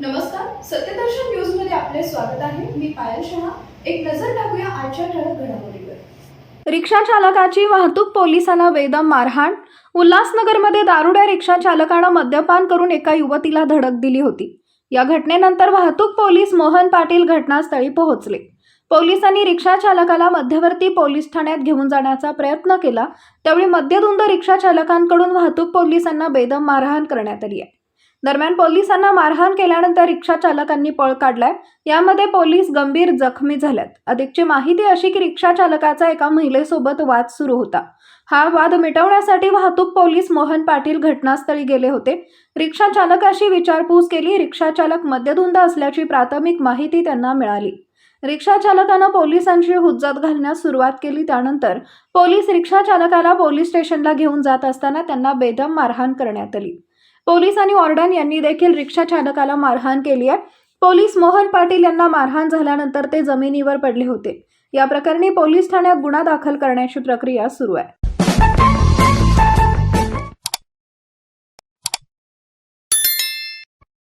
नमस्कार सत्यदर्शन न्यूजमध्ये आपले स्वागत आहे. मी पायल शहा. एक नजर टाकूया आजच्या ठळक घडामोडीवर. रिक्षा चालकाची वाहतूक पोलिसाला बेदम मारहाण. उल्हासनगरमध्ये दारुड्या रिक्षा चालकानं मद्यपान करून एका युवतीला धडक दिली होती. या घटनेनंतर वाहतूक पोलीस मोहन पाटील घटनास्थळी पोहोचले. पोलिसांनी रिक्षा चालकाला मध्यवर्ती पोलीस ठाण्यात घेऊन जाण्याचा प्रयत्न केला. त्यावेळी मद्यधुंद रिक्षा चालकांकडून वाहतूक पोलिसांना बेदम मारहाण करण्यात आली आहे. दरम्यान पोलिसांना मारहाण केल्यानंतर रिक्षा चालकांनी पळ काढलाय. यामध्ये पोलीस गंभीर जखमी झाल्यात. अधिकची माहिती अशी की रिक्षा चालकाचा एका महिलेसोबत वाद सुरू होता. हा वाद मिटवण्यासाठी वाहतूक पोलीस मोहन पाटील घटनास्थळी गेले होते. रिक्षा चालकाशी विचारपूस केली. रिक्षा चालक मद्यधुंद असल्याची प्राथमिक माहिती त्यांना मिळाली. रिक्षा चालकानं पोलिसांची हुज्जत घालण्यास सुरुवात केली. त्यानंतर पोलीस रिक्षा चालकाला पोलीस स्टेशनला घेऊन जात असताना त्यांना बेदम मारहाण करण्यात आली. पोलीस आणि ऑर्डन यांनी देखील रिक्षा चालकाला मारहाण केली आहे. पोलीस मोहन पाटील यांना मारहाण झाल्यानंतर ते जमिनीवर पडले होते. या प्रकरणी पोलीस ठाण्यात गुन्हा दाखल करण्याची प्रक्रिया सुरू आहे.